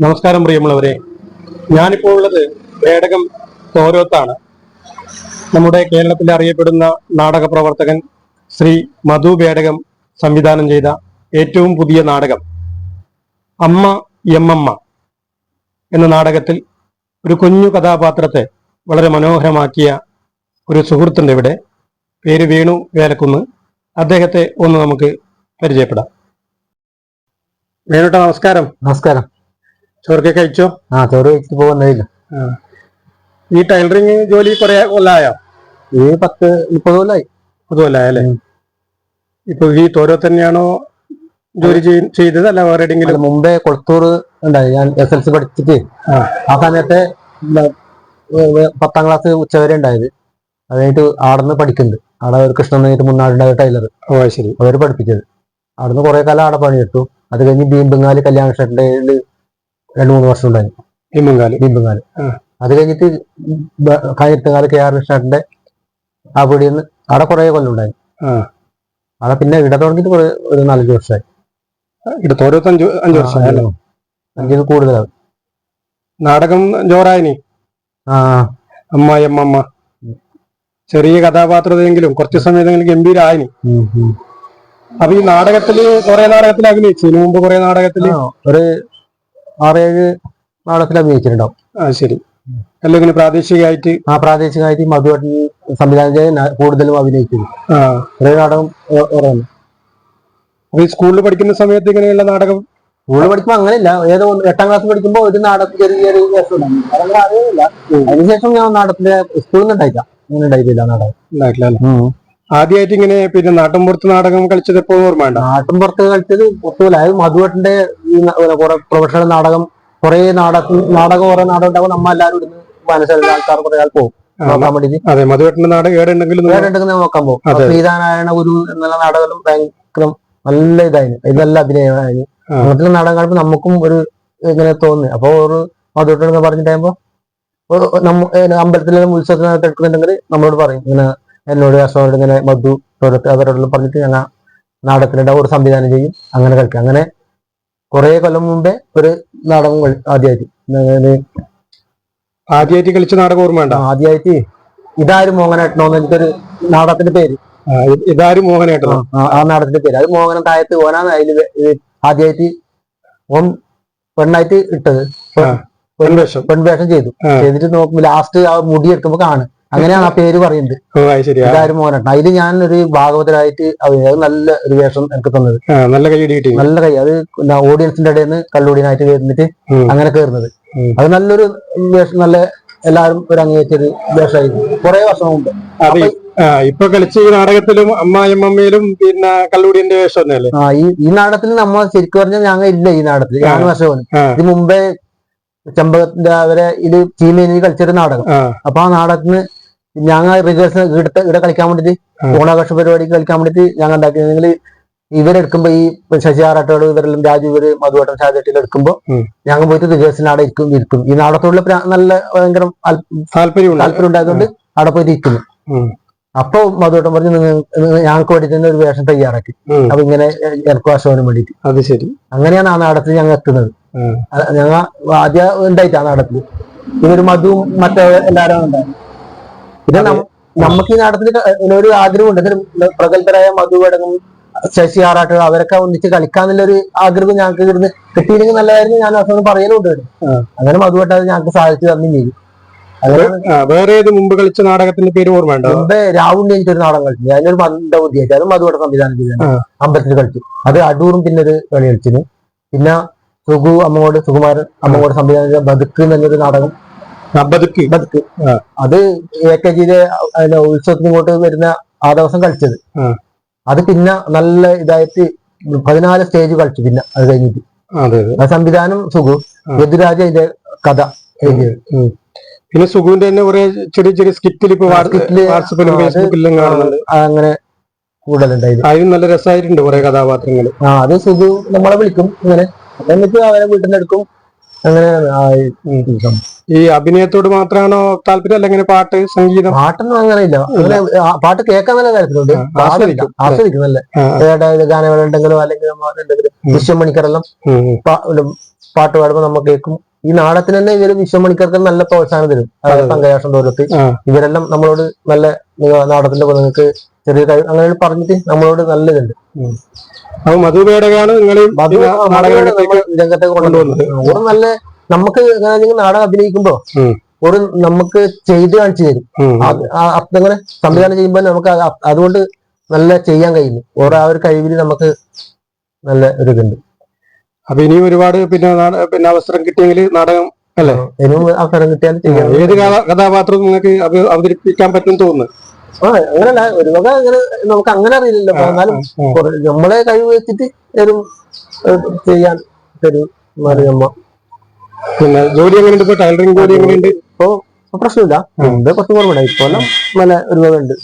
നമസ്കാരം പ്രിയമുള്ളവരെ. ഞാനിപ്പോൾ ഉള്ളത് വേടകം തോരോത്താണ്. നമ്മുടെ കേരളത്തിൽ അറിയപ്പെടുന്ന നാടക പ്രവർത്തകൻ ശ്രീ മധു വേടകം സംവിധാനം ചെയ്ത ഏറ്റവും പുതിയ നാടകം അമ്മ എമ്മമ്മ എന്ന നാടകത്തിൽ ഒരു കുഞ്ഞു കഥാപാത്രത്തെ വളരെ മനോഹരമാക്കിയ ഒരു സുഹൃത്തുണ്ട് ഇവിടെ. പേര് വേണു വേലക്കുന്ന്. അദ്ദേഹത്തെ ഒന്ന് നമുക്ക് പരിചയപ്പെടാം. വേണുട്ട നമസ്കാരം. നമസ്കാരം. ചോറൊക്കെ കഴിച്ചോ? ആ ചോറ് കഴിച്ചു പോകുന്നതില്ല ഈ ടൈലറിങ് ജോലി കുറെ കൊല്ലായോ? ഈ പത്ത് മുപ്പത് കൊല്ലായി. മുപ്പത് അല്ലേ? ഉം. ഇപ്പൊ ഈ തോരോ തന്നെയാണോ ജോലി ചെയ്- ചെയ്തത് അല്ല വേറെ എവിടെയെങ്കിലും? മുമ്പേ കൊളത്തൂർ ഉണ്ടായി. ഞാൻ എസ് എൽ സി പഠിച്ചിട്ട്. ആ. സമയത്തെ പത്താം ക്ലാസ് ഉച്ചവരെ ഉണ്ടായത്. അതായിട്ട് ആടന്ന് പഠിക്കുന്നുണ്ട്. ആടെ ഒരു കൃഷ്ണൻ എന്നിട്ട് മുന്നാടുണ്ടായ ടൈലർ ഓ ശരി. അവർ പഠിപ്പിച്ചത്. അവിടുന്ന് കുറെ കാലം ആടെ പണിയെടുത്തു. അത് കഴിഞ്ഞ് ബീമ്പങ്ങാൽ കല്യാണ ഷെഡിന്റെ രണ്ട് മൂന്ന് വർഷം ഉണ്ടായി. ഇമ്മങ്കാൽ ബീമ്പങ്ങാൽ ആ. അത് കഴിഞ്ഞിട്ട് കയറ്റങ്ങാൽ കെ ആർ കൃഷ്ണന്റെ ആ പീടിയെന്ന് അവിടെ കുറെ കൊല്ലം ഉണ്ടായി. അവിടെ പിന്നെ ഇട തുടങ്ങിയിട്ട് കുറെ ഒരു നാലഞ്ച് വർഷമായി. അഞ്ചു അഞ്ചു വർഷം ആ, അല്ലേ? അഞ്ചിൽ കൂടുതലാവും. നാടകം ജോറായിനി? ആ അമ്മായി അമ്മമ്മ. ചെറിയ കഥാപാത്രതയെങ്കിലും കുറച്ച് സമയത്തെങ്കിലും ഗംഭീരായിനി. ഉം. അപ്പൊ ഈ നാടകത്തിൽ കുറെ നാടകത്തിൽ അഭിനയിച്ചു? ഇതിനു മുമ്പ് കുറെ നാടകത്തിൽ? ഒരു ആറേഴ് നാടകത്തിൽ അഭിനയിച്ചിട്ടുണ്ടാവും. ആ ശരി. എല്ലാം ഇങ്ങനെ പ്രാദേശികമായിട്ട്? ആ പ്രാദേശികമായിട്ട് മധുവട്ടൻ സംവിധാനം ചെയ്ത് കൂടുതലും അഭിനയിക്കുന്നു. കുറേ നാടകം അപ്പൊ ഈ സ്കൂളിൽ പഠിക്കുന്ന സമയത്ത് ഇങ്ങനെയുള്ള നാടകം? സ്കൂളിൽ പഠിക്കുമ്പോൾ അങ്ങനെയില്ല. ഏതോ എട്ടാം ക്ലാസ് പഠിക്കുമ്പോൾ ഒരു നാടകം ചെറിയ ചെറിയ. അതങ്ങനെ അറിയില്ല അതിനുശേഷം ഞാൻ നാടത്തിന്റെ സ്കൂളിൽ നിന്ന് ഉണ്ടായില്ല. അങ്ങനെ ഉണ്ടായിട്ടില്ല നാടകം. ഉണ്ടായിട്ടില്ല ആദ്യമായിട്ട് ഇങ്ങനെ പിന്നെ നാട്ടിൻപുറത്ത് നാടകം കളിച്ചത് എപ്പോഴും ഓർമ്മ വേണ്ട നാട്ടും പുറത്ത് കളിച്ചത് ഒട്ടുമില്ല അത് മധുവട്ടിന്റെ ഈ കുറെ പ്രൊഫഷണൽ നാടകം കുറെ നാടകം നാടകം കുറെ നാടകം ഉണ്ടാകും നമ്മ എല്ലാവരും ഇവിടുന്ന് മനസ്സിലുള്ള ആൾക്കാർ കുറെ ആൾ പോകും. നോക്കാൻ അതെ മധുവേട്ടന്റെ നാടകം ഏടുണ്ടെങ്കിലും വേറെ ഉണ്ടെങ്കിൽ നോക്കാൻ പോകും. അതെ. ശ്രീനാരായണ ഗുരു എന്നുള്ള നാടകം ഭയങ്കര നല്ല ഇതായിരുന്നു. ഇതെല്ലാം അഭിനയമായിരുന്നു. നാട്ടിലെ നാടകം കാണുമ്പോൾ നമുക്കും ഒരു ഇങ്ങനെ തോന്നി. അപ്പൊ ഒരു മധുട്ടൻ പറഞ്ഞിട്ടാകുമ്പോ അമ്പലത്തിലെ ഉത്സവത്തിനകത്ത് എടുക്കുന്നുണ്ടെങ്കിൽ നമ്മളോട് പറയും. ഇങ്ങനെ എന്നോട് അശോകനോട് ഇങ്ങനെ മധു തോരത്ത് അവരോടെല്ലാം പറഞ്ഞിട്ട് ഞങ്ങൾ നാടകത്തിനുണ്ടാവും ഒരു സംവിധാനം ചെയ്യും. അങ്ങനെ കളിക്കും. അങ്ങനെ കുറെ കൊല്ലം മുമ്പേ ഒരു നാടകം കളി- ആദ്യമായിട്ട് ആദ്യമായിട്ട് കളിച്ച നാടകം ഓർമ്മ വേണ്ട ആദ്യമായിട്ട് ഇതാരും മോഹനായിട്ടോ എന്ന് എനിക്കൊരു നാടകത്തിന്റെ പേര്. ഇതാരും മോഹനേട്ടനോ? ആ, നാടകത്തിന്റെ പേര്. അത് മോഹനം താഴത്ത് ഓനാണ്. അതിൽ ആദ്യമായിട്ട് ഓൻ പെണ്ണായിട്ട് ഇട്ടത്. പെൺവേഷം. പെൺവേഷം ചെയ്തു. ചെയ്തിട്ട് നോക്കുമ്പോ ലാസ്റ്റ് ആ മുടി എടുക്കുമ്പോൾ കാണും. അങ്ങനെയാണ് ആ പേര് പറയുന്നത്. ഇതാരും അതിൽ ഞാൻ ഒരു ഭാഗവതരായിട്ട്. അത് നല്ല ഒരു വേഷം എനിക്ക് തന്നത്. നല്ല കൈ കിട്ടി നല്ല കൈ. അത് ഓഡിയൻസിന്റെ ഇടയിൽ നിന്ന് കള്ളുടിയനായിട്ട് കയറുന്നിട്ട് അങ്ങനെ കയറുന്നത്. അത് നല്ലൊരു വേഷം നല്ല എല്ലാവരും ഒരു അംഗീകരിച്ചൊരു വേഷമായിരുന്നു. കുറെ വർഷം മുമ്പ്. ഇപ്പൊ കളിച്ച ഈ നാടകത്തിലും അമ്മായിയമ്മയിലും പിന്നെ കല്ലൂടിയന്റെ വേഷം ആ ഈ ഈ നാടകത്തിൽ നമ്മൾ ശരിക്കും പറഞ്ഞാൽ ഞങ്ങൾ ഇല്ല ഈ നാടകത്തിൽ. ഞാൻ വർഷമാണ് ആ. ഇത് മുമ്പേ ചെമ്പകത്തിന്റെ അവരെ ഇത് ചീമേനി കളിച്ചൊരു നാടകം. അപ്പൊ ആ നാടകത്തിന് ഞങ്ങൾ റിഹേഴ്സൽ ഇവിടെ ഇവിടെ കളിക്കാൻ വേണ്ടിട്ട്. ഓണാഘോഷ പരിപാടിക്ക് കളിക്കാൻ വേണ്ടിട്ട് ഞങ്ങൾ ഉണ്ടാക്കിയത്. നിങ്ങൾ ഇവരെടുക്കുമ്പോ ഈ ശശി ആറാട്ടോട് ഇവരെല്ലാം രാജു ഇവർ മധുവേട്ടൻ ഷാജട്ടിയിൽ എടുക്കുമ്പോ ഞങ്ങൾ പോയിട്ട് റിഹേഴ്സലിനാടെ ഇരിക്കും ഇരിക്കും. ഈ നാടത്തോടുള്ള നല്ല ഭയങ്കര താല്പര്യമുണ്ട്. താല്പര്യം ഉണ്ടായതുകൊണ്ട് അവിടെ പോയിട്ട് ഇരിക്കുന്നു. അപ്പൊ മധുവേട്ടൻ പറഞ്ഞു "നിങ്ങൾ- നിങ്ങൾ ഞങ്ങൾക്ക് വേണ്ടി തന്നെ ഒരു വേഷം തയ്യാറാക്കി. അപ്പൊ ഇങ്ങനെ ആശ്വാസത്തിന് വേണ്ടിട്ട്. അത് ശരി. അങ്ങനെയാണ് ആ നാടത്തിൽ ഞങ്ങൾ എത്തുന്നത്. ഞങ്ങൾ ആദ്യം ഉണ്ടായിട്ട് ആ നാടത്തിൽ ഇവർ മധുവും മറ്റേ എല്ലാരും ഉണ്ടായിരുന്നു. പിന്നെ നമുക്ക് ഈ നാടകത്തിന് ഒരു ആഗ്രഹമുണ്ട് പ്രഗത്ഭരായ മധു അടങ്ങും ശശി ആറാട്ട് അവരൊക്കെ ഒന്നിച്ച് കളിക്കാന്നുള്ള ഒരു ആഗ്രഹം ഞങ്ങൾക്ക് ഇരുന്ന് കിട്ടിയില്ലെങ്കിൽ നല്ലതായിരുന്നു ഞാൻ അവസാനം പറയലുണ്ട്. അങ്ങനെ മധുവട്ടത് ഞങ്ങൾക്ക് സാധിച്ചു തന്നെ ആ, വേറെ ഏത് മുമ്പ് കളിച്ച നാടകത്തിന്റെ പേര് ഓർമ്മ മുമ്പേ രാഹുലിന്റെ എനിക്കൊരു നാടകം കളിച്ചു. ഞാനൊരു മന്ദബുദ്ധിയായിട്ട് അത് മധുവട്ട സംവിധാനം ചെയ്തു. അമ്പലത്തിൽ കളിച്ചു. അത് അടൂറും പിന്നെ ഒരു കളി കളിച്ചിന് പിന്നെ സുഗു അമ്മോട് സുകുമാരൻ അമ്മോട് സംവിധാനം ചെയ്ത ബതുക്ക് എന്നൊരു നാടകം ബതുക്ക് അത് എ കെ ജിയിലെ ഉത്സവത്തിന് ഇങ്ങോട്ട് വരുന്ന ആ ദിവസം കളിച്ചത്. അത് പിന്നെ നല്ല ഇതായിട്ട് പതിനാല് സ്റ്റേജ് കളിച്ചു പിന്നെ അത് കഴിഞ്ഞിട്ട്. ആ സംവിധാനം സുഖു. യദുരാജ ഇതിന്റെ കഥ എഴുതിയത് പിന്നെ സുഖുവിന്റെ തന്നെ കുറെ ചെറിയ ചെറിയ സ്കിറ്റിൽ ഇപ്പൊ വാട്സപ്പിലും ഫേസ്ബുക്കിലും കാണുന്നുണ്ട്. അങ്ങനെ കൂടുതലുണ്ടായിരുന്നു അതിനും നല്ല രസമായിട്ടുണ്ട് കുറെ കഥാപാത്രങ്ങൾ ആ അത് സുഖു നമ്മളെ വിളിക്കും. ഇങ്ങനെ. എന്നിട്ട് അവരെ വീട്ടിൽ നിന്ന് എടുക്കും. അങ്ങനെ ആ, ഈ. അഭിനയത്തോട് മാത്രമാണോ താല്പര്യം? അല്ല ഇങ്ങനെ പാട്ട് സംഗീതം? പാട്ടൊന്നും അങ്ങനെ ഇല്ല. അങ്ങനെ പാട്ട് കേൾക്കാൻ നല്ല താല്പര്യമുണ്ട്. ഗാനങ്ങളുണ്ടെങ്കിലും ആസ്വദിക്കും. നല്ല. ഉണ്ടെങ്കിലോ അല്ലെങ്കിൽ വിശ്വം. മണിക്കറെല്ലാം പാട്ട് പാടുമ്പോൾ നമ്മൾ കേൾക്കും. ഈ നാടത്തിന് തന്നെ ഇവർ വിശ്വമണിക്കർക്ക് നല്ല പ്രോത്സാഹനം തരും. അതായത് പങ്കജാഷം ആ. ഇവരെല്ലാം നമ്മളോട് നല്ല നാടത്തിന്റെ നാടകത്തിന്റെ നിങ്ങൾക്ക് ചെറിയ കഴിവ് അങ്ങനെ പറഞ്ഞിട്ട് നമ്മളോട് നല്ലതുണ്ട്. അപ്പൊ നിങ്ങൾ കൊണ്ടുവന്നത്. ഒരു നല്ല നമുക്ക് നാടകം അഭിനയിക്കുമ്പോ. ഒരു നമുക്ക് ചെയ്ത് കാണിച്ചു തരും. അങ്ങനെ സംവിധാനം ചെയ്യുമ്പോൾ നമുക്ക് അത് അതുകൊണ്ട് നല്ല ചെയ്യാൻ കഴിയുന്നു. ഓരോ ആ ഒരു കഴിവിൽ നമുക്ക് നല്ല ഒരു ഇതുണ്ട് അപ്പൊ ഇനിയും ഒരുപാട് പിന്നെ പിന്നെ അവസരം കിട്ടിയെങ്കിൽ നാടകം അല്ലേ? ഇനിയും അവസരം കിട്ടിയാൽ ഏത് കഥാപാത്രം കഥാപാത്രവും നിങ്ങൾക്ക് അവതരിപ്പിക്കാൻ പറ്റും തോന്നുന്നു? ആ അങ്ങനല്ല. ഒരു വക അങ്ങനെ നമുക്ക് അങ്ങനെ അറിയില്ലല്ലോ. എന്നാലും നമ്മളെ കഴിവ് വെച്ചിട്ട് തരും ചെയ്യാൻ തരും മറിയമ്മ പിന്നെ ജോലി എങ്ങനെയുണ്ട്? ഇപ്പൊ ടൈലറിംഗ് ജോലി എങ്ങനെയുണ്ട്? ഇപ്പൊ ഇപ്പൊ പ്രശ്നമില്ല. മുമ്പ് കുറച്ച് കുറവുണ്ട്. ഇപ്പൊ നല്ല ഒരു വക ഉണ്ട്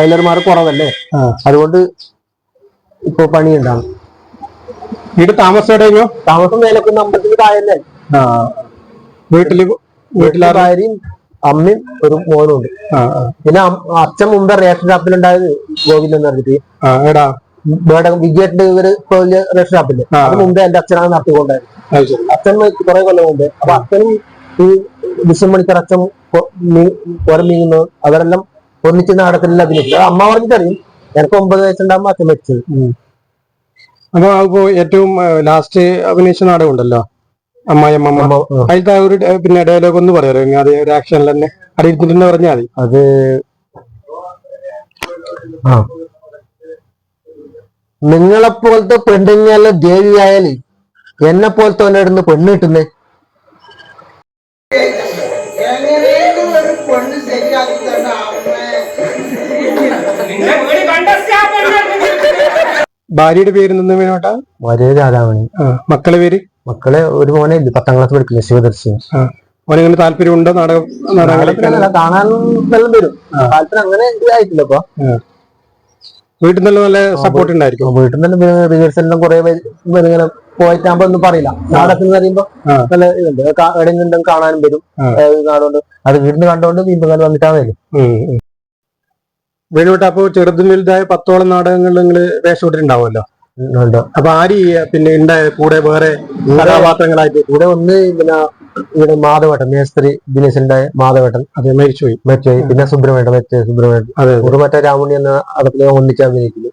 ടൈലർമാർ കുറവല്ലേ. അതുകൊണ്ട് ഇപ്പൊ പണിയുണ്ടാവും വീട് താമസം എവിടെയോ താമസം മേലക്കുന്ന അമ്പലത്തിന് താഴെ വീട്ടിൽ വീട്ടിലാ ഭാര്യയും അമ്മയും ഒരു മോനും ഉണ്ട്. പിന്നെ അച്ഛൻ മുമ്പ് റേഷൻ ഷാപ്പിലുണ്ടായത് ഗോവിന്ദൻ എന്ന് പറഞ്ഞിട്ട്. ഇവിടെ വിജയേട്ടന്റെ ഇവർ റേഷൻ ഷാപ്പിൽ. അത് മുമ്പേ എന്റെ അച്ഛനാണ് നടത്തിക്കൊണ്ടായിരുന്നു അച്ഛൻ കുറെ കൊല്ലം മുമ്പേ. അപ്പൊ അച്ഛനും ഈ വിശ്വമണിക്കർ അച്ഛൻ നീങ്ങുന്നു അവരെല്ലാം ഒന്നിച്ച് നാടകത്തിലെല്ലാം അഭിനയിച്ചു. അമ്മ പറഞ്ഞിട്ടറിയും. എനിക്ക് ഒമ്പത് വയസ്സുണ്ടാകുമ്പോ അച്ഛൻ വെച്ചത് അപ്പൊ ഏറ്റവും ലാസ്റ്റ് അഭിനയിച്ച നാടകം ഉണ്ടല്ലോ? അമ്മായിയമ്മ. അതിലത്തെ ആ ഒരു പിന്നെ ഡയലോഗ് ഒന്ന് പറയാറോ അത് ഒരു ആക്ഷനിൽ തന്നെ അടിയിരുന്നിട്ട് പറഞ്ഞാൽ മതി. അത് ആ. നിങ്ങളെപ്പോലത്തെ പെണ്ണുങ്ങളെ ദേവിയായാൽ എന്നെ പോലത്തെ പെണ്ണ് കിട്ടുന്നേ? എങ്ങനെയും ഒരു പെണ്ണ് ശരിയാക്കി അമ്മേ പെണ്ണ് ഭാര്യയുടെ പേര് നിന്ന് വേണോട്ടാ? വളരെ രാധാമണി. മക്കളെ പേര്? മക്കളെ ഒരു മോനെ ഇല്ല പത്താം ക്ലാസ് പഠിക്കുന്നു ശിവദർശി ആ. ഓനെങ്ങനെ താല്പര്യമുണ്ടോ നാടകം നാടകം കാണാൻ എല്ലാം വരും. താല്പര്യം അങ്ങനെ ഇതായിട്ടില്ല ഇപ്പൊ. വീട്ടിൽ നിന്ന് നല്ല സപ്പോർട്ട് ഉണ്ടായിരിക്കും. വീട്ടിൽ നിന്ന് റിഹേഴ്സലിനും കുറെ ഇങ്ങനെ പോയിട്ടാകുമ്പോ ഒന്നും പറയില്ല. നാടകത്തിന് പറയുമ്പോ നല്ല ഇതുണ്ട്. എവിടെയെങ്കിലും കാണാനും വരും. നാടുകൊണ്ട് അത് വീട്ടിൽ കണ്ടോണ്ട് വീണ്ടും കാലം വന്നിട്ടാണ് വരും വേണോട്ട് അപ്പൊ ചെറുതും വലുതായ പത്തോളം നാടകങ്ങളിൽ നിങ്ങൾ വേഷം ഇട്ടിട്ടുണ്ടാവുമല്ലോ? ഉണ്ട്. അപ്പൊ ആര് പിന്നെ ഇണ്ട കൂടെ വേറെ കഥാപാത്രങ്ങളായിട്ട് ഇവിടെ ഒന്ന് പിന്നെ ഇവിടെ മാധവേട്ടൻ മേസ്ത്രി ദിനേശന്റെ മാധവേട്ടൻ അത് മരിച്ചുപോയി. മറ്റേ പിന്നെ സുബ്രഹ്മണ്യൻ മറ്റേ സുബ്രഹ്മണ്യൻ. അതെ ഒരു മറ്റേ രാമുണി എന്ന അടപ്പിലെ ഒന്നിച്ച് അഭിനയിക്കുന്നു.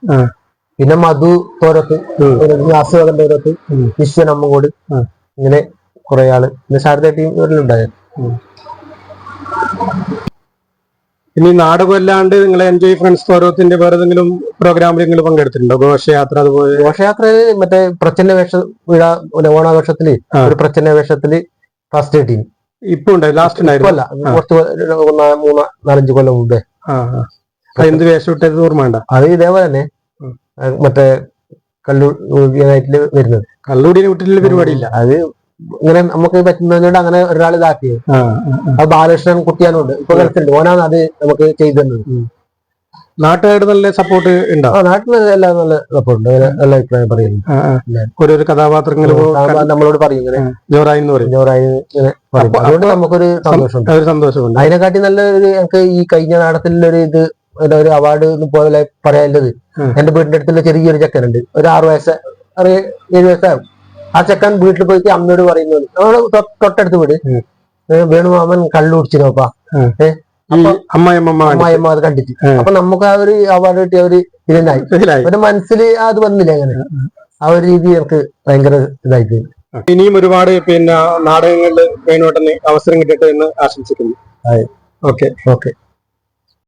പിന്നെ മധു തോരത്ത് അസുഖന്റെ അസുഖം തോരത്ത് വിശ്വനമ്മ വിശ്വൻ അമ്മങ്കോട് ഇങ്ങനെ കുറെ ആൾ. പിന്നെ ശാരദ ടീം ഇവരിലുണ്ടായത് ഇനി നാടുകൊല്ലാണ്ട് നിങ്ങൾ എൻജോയ് ഫ്രണ്ട്സ് ഓരോത്തിന്റെ വേറെ ഏതെങ്കിലും പ്രോഗ്രാമിൽ നിങ്ങൾ പങ്കെടുത്തിട്ടുണ്ടോ? ഘോഷയാത്ര അതുപോലെ? ഘോഷയാത്രയിൽ മറ്റേ പ്രച്ഛന്ന വേഷ വിഴ ഓണാഘോഷത്തിൽ ഒരു പ്രച്ഛന്ന വേഷത്തിൽ ഫസ്റ്റ് ടീം ഇപ്പൊ ഉണ്ടായി ലാസ്റ്റ് ഉണ്ടായിരുന്നു? കുറച്ച് മൂന്ന് നാലഞ്ച് കൊല്ലം മുമ്പേ. എന്ത് വേഷം ഇട്ടത് ഓർമ്മ വേണ്ട അത് ഇതേപോലെ തന്നെ. മറ്റേ കല്ലൂർ നൈറ്റിൽ വരുന്നത്. കള്ളൂടിനെ വീട്ടിലുള്ള പരിപാടിയില്ല. അത് ഇങ്ങനെ നമുക്ക് പറ്റുന്നതിനോട് അങ്ങനെ ഒരാൾ ഇതാക്കിയത്. അത് ബാലകൃഷ്ണൻ കുട്ടിയാനുണ്ട് ഇപ്പൊ കളിച്ചിട്ടുണ്ട്. ഓനാണ് അത് നമുക്ക് ചെയ്തു തന്നത് നാട്ടുകാരുടെ നല്ല സപ്പോർട്ട് ഉണ്ടോ? നാട്ടിൽ നല്ല എല്ലാ നല്ല സപ്പോർട്ടുണ്ട് അങ്ങനെ നല്ല അഭിപ്രായം പറയുന്നു. ഓരോരോ കഥാപാത്രങ്ങൾ നമ്മളോട് പറയും ഇങ്ങനെ. ജോറായി എന്ന് പറയും. ജോറായി ഇങ്ങനെ പറയും. അതുകൊണ്ട് നമുക്കൊരു സന്തോഷമുണ്ട്. ഒരു സന്തോഷമുണ്ട്. അതിനെക്കാട്ടി നല്ല ഒരു എനിക്ക് ഈ കഴിഞ്ഞ നാടകത്തിലൊരു ഇത് ഒരു- അവാർഡ് പോലെ പറയാനുള്ളത്. എന്റെ വീടിന്റെ അടുത്തുള്ള ചെറിയൊരു ചെക്കനുണ്ട്. ഒരു ആറു വയസ്സ് ഏഴ് വയസ്സാകും ആ ചെക്കൻ വീട്ടിൽ പോയിട്ട് അമ്മയോട് പറയുന്നത് അവിടെ തൊട്ടടുത്ത് വീട്. വേണുമാമൻ കള്ളു കുടിച്ചു നോപ്പാ അമ്മായിമ്മ അത് കണ്ടിട്ട്. അപ്പൊ നമുക്ക് ആ ഒരു അവാർഡ് കിട്ടിയ ഒരു ഇതിനായി. ഒരു മനസ്സിൽ അത് വന്നില്ല അങ്ങനെ? ആ ഒരു രീതി എനിക്ക് ഭയങ്കര ഇതായി ഇനിയും ഒരുപാട് പിന്നെ നാടകങ്ങളിൽ വേണോട്ടെന്ന് അവസരം കിട്ടട്ടെ എന്ന് ആശംസിക്കുന്നു. ഓക്കെ. ഓക്കെ.